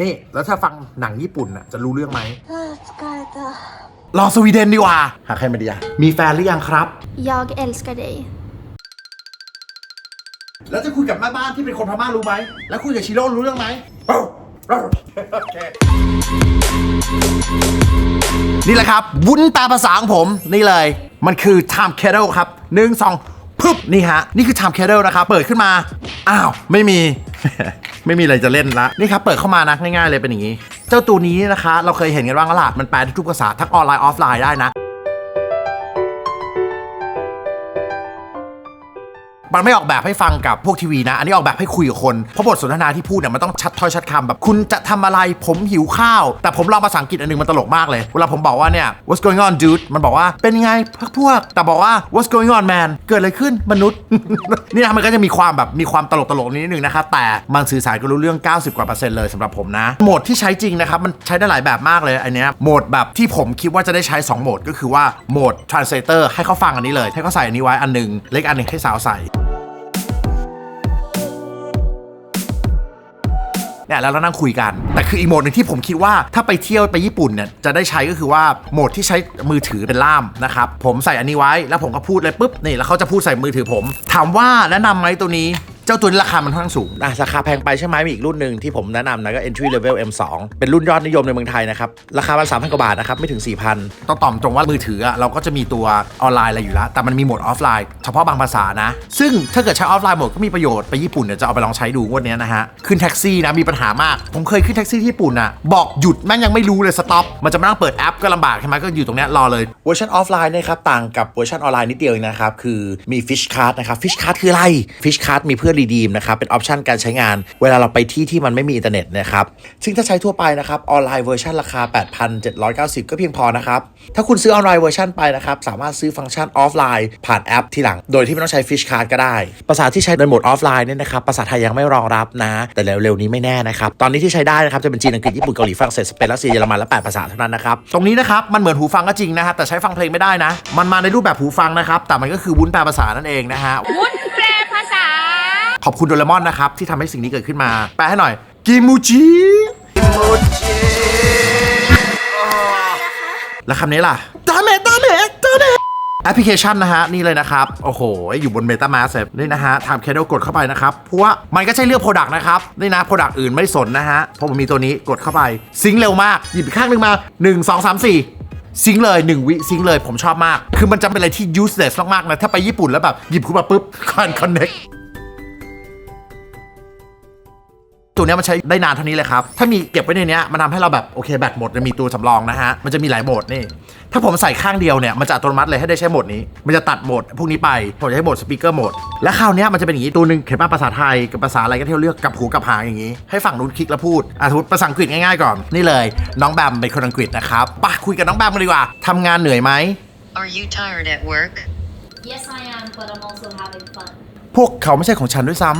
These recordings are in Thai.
นี่ แล้วถ้าฟังหนังญี่ปุ่นอะจะรู้เรื่องไหมรอสวีเดนดีกว่า หาใครมาดีอะมีแฟนหรือยังครับ Jag älskar dig. แล้วจะคุยกับแม่บ้านที่เป็นคนพม่ารู้ไหม แล้วคุยกับชิโร่รู้เรื่องไหมนี่แหละครับ วุ้นตาภาษาของผมนี่เลย มันคือ time kettle ครับหนึ่งสองปึ๊บนี่ฮะ นี่คือ time kettle นะครับ เปิดขึ้นมา อ้าว ไม่มี ไม่มีอะไรจะเล่นละ นี่ครับ เปิดเข้ามานะง่ายๆเลยเป็นอย่างนี้ เจ้าตัวนี้นะคะ เราเคยเห็นกันบ้างแล้วล่ะมันแปลได้ทุกภาษาทั้งออนไลน์ออฟไลน์ได้นะ มันไม่ออกแบบให้ฟังกับพวกทีวีนะ อันนี้ออกแบบให้คุยกับคน เพราะบทสนทนาที่พูดเนี่ยมันต้องชัดถ้อยชัดคำแบบคุณจะทำอะไรผมหิวข้าว แต่ผมลองภาษาอังกฤษอันหนึงมันตลกมากเลย เวลาผมบอกว่าเนี่ย what's going on dude มันบอกว่าเป็นไงพวกพวก แต่บอกว่า what's going on man เกิดอะไรขึ้นมนุษย์ นี่นะมันก็จะมีความแบบมีความตลกตลกๆนิดนึงนะครับแต่มันสื่อสารกันรู้เรื่อง 90 กว่าเปอร์เซ็นต์เลยสำหรับผมนะโหมดที่ใช้จริงนะครับมันใช้ได้หลายแบบมากเลยอันเนี้ยโหมดแบบที่ผมคิดว่าจะได้ใช้สองโหมดก็คือว่าโหมด translator ให้เขาฟังอันนี้เลยให้เขาใส่อันนี้ไว้อันหนึงเล็กอันหนึงให้สาวใส่ เนี่ยแล้วเรานั่งคุยกัน แต่คืออีกโหมดหนึ่งที่ผมคิดว่าถ้าไปเที่ยวไปญี่ปุ่นเนี่ยจะได้ใช้ก็คือว่าโหมดที่ใช้มือถือเป็นล่ามนะครับผมใส่อันนี้ไว้แล้วผมก็พูดเลยปุ๊บนี่แล้วเขาจะพูดใส่มือถือผม ถามว่าแนะนำไหมตัวนี้ เจ้าตัวนี้ราคามันค่อนข้างสูงนะราคาแพงไปใช่ไหมมีอีกรุ่นหนึ่งที่ผมแนะนำนะก็ entry level M2 เป็นรุ่นยอดนิยมในเมืองไทยนะครับ ราคามัน3,000กว่าบาทนะครับ ไม่ถึง 4,000 ต้องตอบตรงว่ามือถืออะเราก็จะมีตัวออนไลน์อะไรอยู่แล้ว แต่มันมีโหมดออฟไลน์เฉพาะบางภาษานะ ซึ่งถ้าเกิดใช้ออฟไลน์โหมดก็มีประโยชน์ไปญี่ปุ่นเนี่ยจะเอาไปลองใช้ดูงวดเนี้ยนะฮะขึ้นแท็กซี่นะมีปัญหามาก ผมเคยขึ้นแท็กซี่ที่ญี่ปุ่นอะบอกหยุดแม่งยังไม่รู้เลยสต็อปมันจะมานั่งเปิดแอปก็ลำบากใช่ไหมก็อยู่ตรงเนี้ยรอเลยเวอร์ชันออฟไลน์เนี่ยครับต่างกับเวอร์ชันออนไลน์นิดเดียวเองนะครับคือมี Fish Card นะครับ Fish Card คืออะไร Fish Card มีเพื่อรีดีมนะครับเป็นออปชันการใช้งาน เวลาเราไปที่ที่มันไม่มีอินเทอร์เน็ตนะครับซึ่งถ้าใช้ทั่วไปนะครับออนไลน์เวอร์ชันราคา 8,790 ก็เพียงพอนะครับถ้าคุณซื้อออนไลน์เวอร์ชันไปนะครับสามารถซื้อฟังก์ชันออฟไลน์ผ่านแอปทีหลัง โดยที่ไม่ต้องใช้ Fish Card ก็ได้ ภาษาที่ใช้ในโหมดออฟไลน์เนี่ยนะครับภาษาไทยยังไม่รองรับนะ แต่เร็วๆนี้ไม่แน่นะครับตอนนี้ที่ใช้ได้นะครับจะเป็นจีนอังกฤษญี่ปุ่นเกาหลีฝรั่งเศสสเปนรัสเซียเยอรมันและ8ภาษาเท่านั้นนะครับตรงนี้นะครับมันเหมือนหูฟังก็จริงนะฮะแต่ใช้ฟังเพลงไม่ได้นะ มันมาในรูปแบบหูฟังนะครับแต่มันก็คือวุ้นแปลภาษานั่นเองนะฮะวุ้น ขอบคุณโดเรมอนนะครับ ที่ทำให้สิ่งนี้เกิดขึ้นมา แปลให้หน่อย กิมูจิกิมูจิแล้วคำนี้ล่ะตาเมตาเมตาเมแอปพลิเคชันนะฮะ นี่เลยนะครับ โอ้โห อยู่บน MetaMask เลยนี่นะฮะทำแคดเดกดเข้าไปนะครับ เพราะว่ามันก็ใช่เลือก Product นะครับ นี่นะ Product อื่นไม่สนนะฮะ เพราะผมมีตัวนี้กดเข้าไป ซิงค์เร็วมาก หยิบอีกข้างหนึ่งมา 1 2 3 4ซิงค์เลย 1 วิซิงค์เลยผมชอบมาก คือมันจะเป็นอะไรที่ useless มากๆนะ ถ้าไปญี่ปุ่นแล้วแบบ หยิบขึ้นมาปุ๊บ connect ตัวเนี้ ยมันใช้ได้นานเท่านี้เลยครับ ถ้ามีเก็บไว้ในเนี้ยมันทำให้เราแบบโอเคแบตหมดมันมีตัวสำรองนะฮะ มันจะมีหลายโหมดนี่ ถ้าผมใส่ข้างเดียวเนี่ย มันจะอัตโนมัติเลยให้ได้ใช้โหมดนี้ มันจะตัดโหมดพวกนี้ไป ผมจะใช้โหมดสปีกเกอร์โหมด และคราวเนี้ยมันจะเป็นอย่างนี้ตัวหนึ่งเขียนว่าภาษาไทยกับภาษาอะไรก็ที่เราเลือกกับหูกับหางอย่างนี้ ให้ฝั่งนู้นคลิกแล้วพูดอะสมมติภาษาอังกฤษง่ายๆก่อน นี่เลย น้องแบมเป็นคนอังกฤษนะครับไปคุยกับน้องแบมกันดีกว่าทำงานเหนื่อยไหม Are you tired at work? Yes, I am, but I'm also having fun. พวกเขาไม่ใช่ของฉันด้วยซ้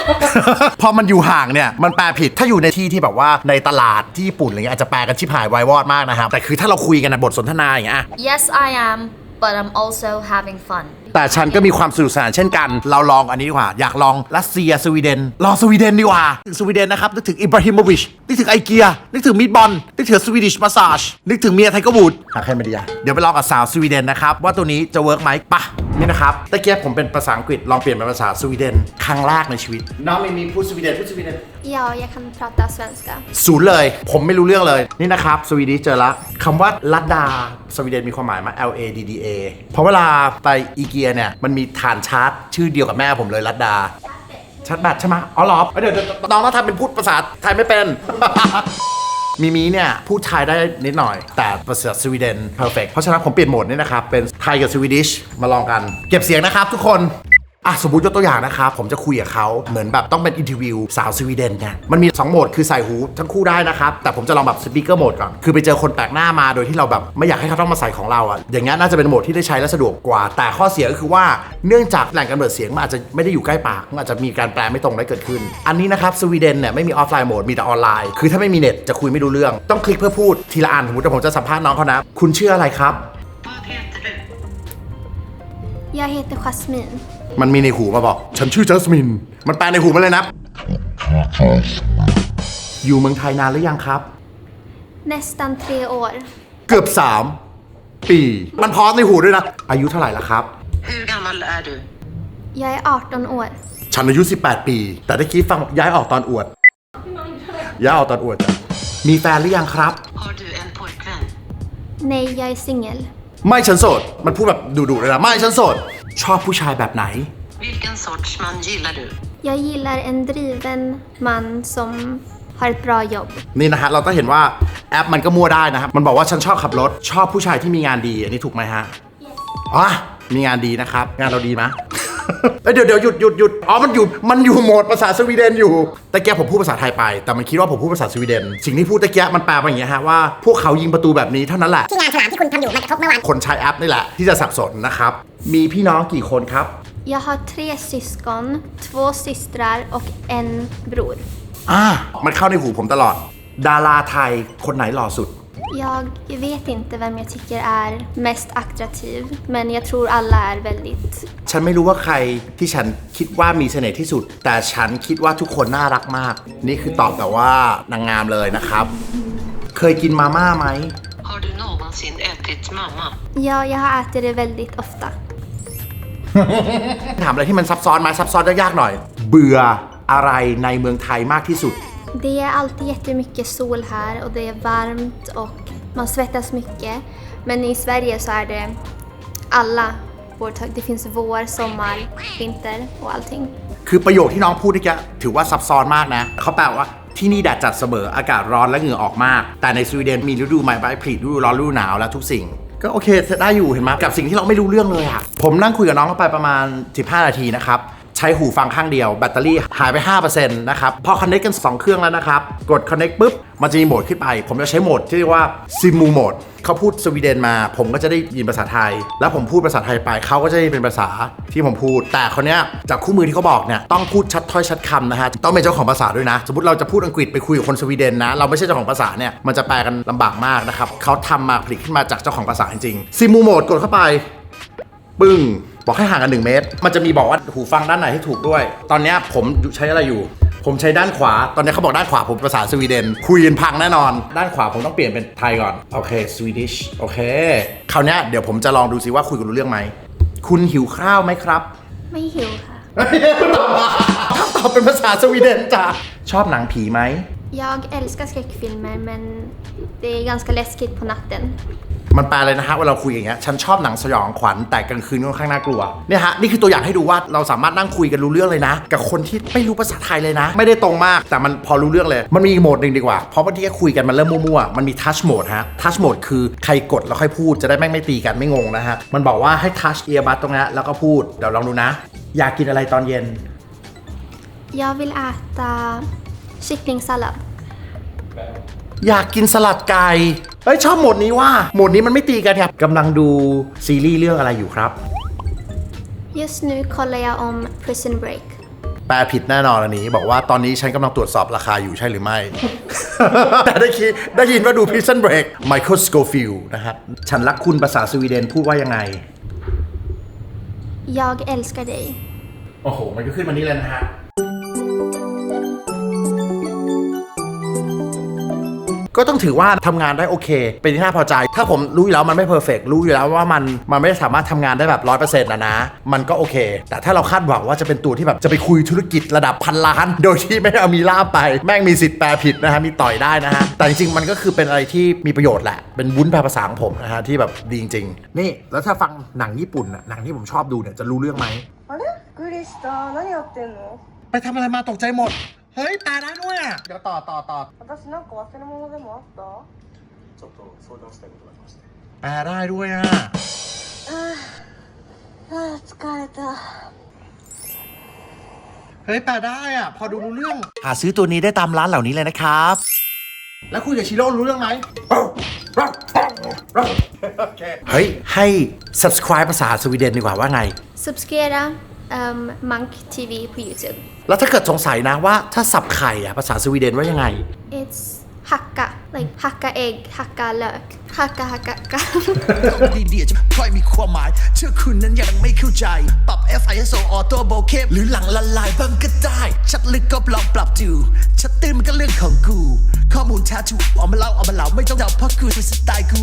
ำ พอมันอยู่ห่างเนี่ยมันแปลผิดถ้าอยู่ในที่ที่แบบว่าในตลาดที่ญี่ปุ่นอะไรเงี้ยอาจจะแปลกันชิบหายวายวอดมากนะครับ แต่คือถ้าเราคุยกันในบทสนทนาอย่างเงี้ยอะ Yes, I am, but I'm also having fun. แต่ฉันก็มีความสนุกสนานเช่นกัน เราลองอันนี้ดีกว่า อยากลองรัสเซียสวีเดน ลองสวีเดนดีกว่า ถึงสวีเดนนะครับนึกถึงอิบราฮิโมวิชนึกถึงไอเกียนึกถึงมิดบอลนึ กถึงสวีดิชมาสาจนึกถึงเมียไทเกอร์วูดหาใครมาดีอะเดี๋ยวไปลองกับสาวสวีเดนนะครับ ว่าตัวนี้จะเวิร์กไหมปะนี่นะครับตะเกียบผมเป็นภาษาอังกฤษลองเปลี่ยนเป็นภาษาสวีเดนครั้งแรกในชีวิต น้องไม่มีพูดสวีเดนพูดสวีเดน Ja, jag kan prata svenska. ศูนย์เลย ผมไม่รู้เรื่องเลยนี่นะครับสวีดิชเจอละคำว่าลัดดาสวีเดนมีความหมายมา L A D D A เพราะเวลาไปอีเกียเนี่ยมันมีฐานชาร์จชื่อเดียวกับแม่ผมเลยลัดดาชาร์จแบตใช่ไหมอ๋อเหรอเดี๋ยวเดี๋ยวน้องต้องทำเป็นพูดภาษาไทยไม่เป็น มีมีเนี่ยพูดไทยได้นิดหน่อย แต่ภาษาสวีเดนเพอร์เฟกเพราะฉะนั้นผมเปลี่ยนโหมดนี่นะครับ เป็นไทยกับสวีดิชมาลองกัน เก็บเสียงนะครับทุกคน อะสมมติยกตัวอย่างนะครับ ผมจะคุยกับเขาเหมือนแบบต้องเป็นอินเทอร์วิวสาวสวีเดนเนี่ยมันมี 2 โหมดคือใส่หูทั้งคู่ได้นะครับ แต่ผมจะลองแบบสปีกเกอร์โหมดก่อน คือไปเจอคนแปลกหน้ามาโดยที่เราแบบไม่อยากให้เขาต้องมาใส่ของเราอะอย่างเงี้นน่าจะเป็นโหมดที่ได้ใช้และสะดวกกว่า แต่ข้อเสียก็คือว่าเนื่องจากแหล่งกำเนิดเสียงมันอาจจะไม่ได้อยู่ใกล้ปากมันอาจจะมีการแปลไม่ตรงได้เกิดขึ้น อันนี้นะครับสวีเดนเนี่ยไม่มีออฟไลน์โหมดมีแต่ออนไลน์คือถ้าไม่มีเน็ตจะคุยไม่รู้เรื่องต้องคลิกเพื่อพูดทีละอันสมมติว่าผมจะสัมภาษณ์น้องเขานะคุณชื่ออะไรครับ Jag heter Jasmine. มันมีในหูมาบอก ฉันชื่อจัสมิน มันแปลในหูมาเลยนะ อยู่เมืองไทยนานหรือยังครับ Nästan tre år. เกือบ 3 ปี มันพอในหูด้วยนะ อายุเท่าไหร่ละครับ Hur gammal är du? Jag är 18 år. ฉันอายุ 18 ปี แต่ได้คิดฟังย้ายออกตอนอวด ย้ายออกตอนอวดจ้ะมีแฟนหรือยังครับ Har du en pojkvän? Nej, jag är singel. ไม่ฉันโสด มันพูดแบบดุๆเลยนะ ไม่ฉันโสด ชอบผู้ชายแบบไหน Vilken sorts man gillar du? Jag gillar en driven man som har ett bra jobb. นี่นะฮะเราต้องเห็นว่าแอปมันก็มั่วได้นะครับ มันบอกว่าฉันชอบขับรถ ชอบผู้ชายที่มีงานดี อันนี้ถูกไหมฮะอ๋อมีงานดีนะครับ งานเราดีไหม เอ้ยเดี๋ยวเดี๋ยวหยุดหยุดหยุดอ๋อมันอยู่มันอยู่โหมดภาษาสวีเดนอยู่แต่แกผมพูดภาษาไทยไป แต่มันคิดว่าผมพูดภาษาสวีเดน สิ่งที่พูดตะเกียมันแปลมาอย่างเงี้ยฮะว่าพวกเขายิงประตูแบบนี้เท่านั้นแหละ ที่งานฉลามที่คุณทำอยู่มันกระทบเมื่อวานคนใช้แอปนี่แหละ ที่จะสับสนนะครับ มีพี่น้องกี่คนครับ Jag har tre syskon, två systrar och en bror. อ่ามันเข้าในหูผมตลอด ดาราไทยคนไหนหล่อสุด Jag vet inte vem jag tycker är mest attraktiv, men jag tror alla är väldigt ฉันไม่รู้ว่าใครที่ฉันคิดว่ามีเสน่ห์ที่สุด แต่ฉันคิดว่าทุกคนน่ารักมาก นี่คือตอบแบบว่านางงามเลยนะครับ เคยกินมาม่าไหม Har du någonsin ätit mamma? Ja, jag har ätit det väldigt ofta. ถามอะไรที่มันซับซ้อนไหมซับซ้อนยากๆหน่อย เบื่ออะไรในเมืองไทยมากที่สุด Det är alltid jättemycket sol här och det är varmt och man svettas mycket. Men i Sverige så är det alla vårtag. Det finns vår, sommar, vinter och allting. คือประโยคที่น้องพูดเมื่อกี้ถือว่าซับซ้อนมากนะ เขาแปลว่าที่นี่แดดจัดเสมออากาศร้อนและเหงื่อออกมาก แต่ในสวีเดนมีฤดูใหม่ใบผลิฤดูร้อนฤดูหนาวและทุกสิ่ง ก็โอเคได้อยู่เห็นไหมกับสิ่งที่เราไม่รู้เรื่องเลยอะผมนั่งคุยกับน้องเขาไปประมาณ 15 นาทีนะครับ ใช้หูฟังข้างเดียว แบตเตอรี่หายไป 5%นะครับ พอคอนเน c t กัน 2 เครื่องแล้วนะครับ กด connect ปุ๊บ มันจะมีโหมดขึ้นไป ผมจะใช้โหมดที่เรียกว่าซิมูโหมดเขาพูดสวีเดนมา ผมก็จะได้ยินภาษาไทย แล้วผมพูดภาษาไทยไปเขาก็จะได้เป็นภาษาที่ผมพูด แต่คนเนี้ยจากคู่มือที่เขาบอกเนี่ยต้องพูดชัดถ้อยชัดคำนะฮะต้องเป็นเจ้าของภาษาด้วยนะ สมมติเราจะพูดอังกฤษไปคุยกับคนสวีเดนนะ เราไม่ใช่เจ้าของภาษาเนี่ยมันจะแปลกันลำบากมากนะครับเขาทำมาผลิตขึ้นมาจากเจ้าของภาษาจริงๆซิมูโหมดกดเข้าไป ปึ้ง บอกให้ห่างกัน 1 เมตร มันจะมีบอกว่าหูฟังด้านไหนให้ถูกด้วย ตอนเนี้ยผมใช้อะไรอยู่ ผมใช้ด้านขวา ตอนนี้เขาบอกด้านขวาผมภาษาสวีเดน คุยกันพังแน่นอน ด้านขวาผมต้องเปลี่ยนเป็นไทยก่อน โอเค สวีดิช โอเค คราวเนี้ยเดี๋ยวผมจะลองดูซิว่าคุยกันรู้เรื่องไหม คุณหิวข้าวไหมครับ ไม่หิวค่ะ ตอบเป็นภาษาสวีเดนจ้ะ ชอบหนังผีไหม Jag älskar skräckfilmer men det är ganska läskigt på natten. มันแปลเลยนะฮะเวลาเราคุยอย่างเงี้ยฉันชอบหนังสยองขวัญแต่กลางคืนค่อนข้างน่ากลัวเนี่ยฮะนี่คือตัวอย่างให้ดูว่าเราสามารถนั่งคุยกันรู้เรื่องเลยนะ กับคนที่ไม่รู้ภาษาไทยเลยนะ ไม่ได้ตรงมากแต่มันพอรู้เรื่องเลย มันมีอีกโหมดหนึ่งดีกว่าเพราะบางทีแค่คุยกันมันเริ่มมั่วๆมันมีทัชโหมดฮะทัชโหมดคือใครกดแล้วค่อยพูดจะได้แม่งไม่ตีกันไม่งงนะฮะมันบอกว่าให้ทัชเอียบัตตรงนี้แล้วก็พูดเดี๋ยวลองดูนะ อยากกินอะไรตอนเย็น Jag vill äta kycklingsallad. อยากกินสลัดไก่ เฮ้ยชอบโหมดนี้ว่าโหมดนี้มันไม่ตีกันครับกำลังดูซีรีส์เรื่องอะไรอยู่ครับ Just nu kollar jag om Prison Break. แปลผิดแน่นอนอันนี้ บอกว่าตอนนี้ฉันกำลังตรวจสอบราคาอยู่ใช่หรือไม่ แต่ได้คิดได้ยินว่าดู Prison Break Michael Scofield นะครับฉันรักคุณภาษาสวีเดนพูดว่ายังไง Jag älskar dig. โอ้โห มันก็ขึ้นมานี่เลยนะฮะ ก็ต้องถือว่าทำงานได้โอเค เป็นที่น่าพอใจ ถ้าผมรู้อยู่แล้วมันไม่เพอร์เฟกรู้อยู่แล้วว่ามันมันไม่สามารถทำงานได้แบบร้อยเปอร์เซ็นต์นะนะ มันก็โอเค แต่ถ้าเราคาดหวังว่าจะเป็นตัวที่แบบจะไปคุยธุรกิจระดับพันล้าน โดยที่ไม่เอามีล่าไป แม่งมีสิทธิ์แปลผิดนะฮะมีต่อยได้นะฮะแต่จริงๆมันก็คือเป็นอะไรที่มีประโยชน์แหละเป็นวุ้นภาษาของผมนะฮะที่แบบดีจริงๆนี่แล้วถ้าฟังหนังญี่ปุ่นอะหนังที่ผมชอบดูเนี่ยจะรู้เรื่องไหมไปทำอะไรมาตกใจหมด เฮ้ยตาได้ด้วยอ่ะ เดี๋ยวต่อต่อต่อ 私なんか忘れ物でもあったแปลได้ด้วยอ่ะ あー疲れた เฮ้ยแปลได้อ่ะ พอดูรู้เรื่อง หาซื้อตัวนี้ได้ตามร้านเหล่านี้เลยนะครับ แล้วคุยกับชิโร่รู้เรื่องไหมเฮ้ย ให้ subscribe ภาษาสวีเดนดีกว่าว่าไง Subscribera um, Mank TV på Youtube. แล้วถ้าเกิดสงสัยนะว่าถ้าสับไข่อะภาษาสวีเดนว่ายังไง It's hacka, like hacka ägg, hacka lök, hacka hacka hacka. ดีๆจะค่อยมีความหมาย เชื่อคุณนั้นยังไม่เข้าใจ ปรับ F I S O ออโต้โบเคหรือหลังละลายบ้างก็ได้ ชัดลึกก็ลองปรับดูชัดตื้นมันก็เรื่องของกู ข้อมูลแท้ถูกเอามาเล่าเอามาเล่าไม่ต้องเดาเพราะกูคือสไตล์กู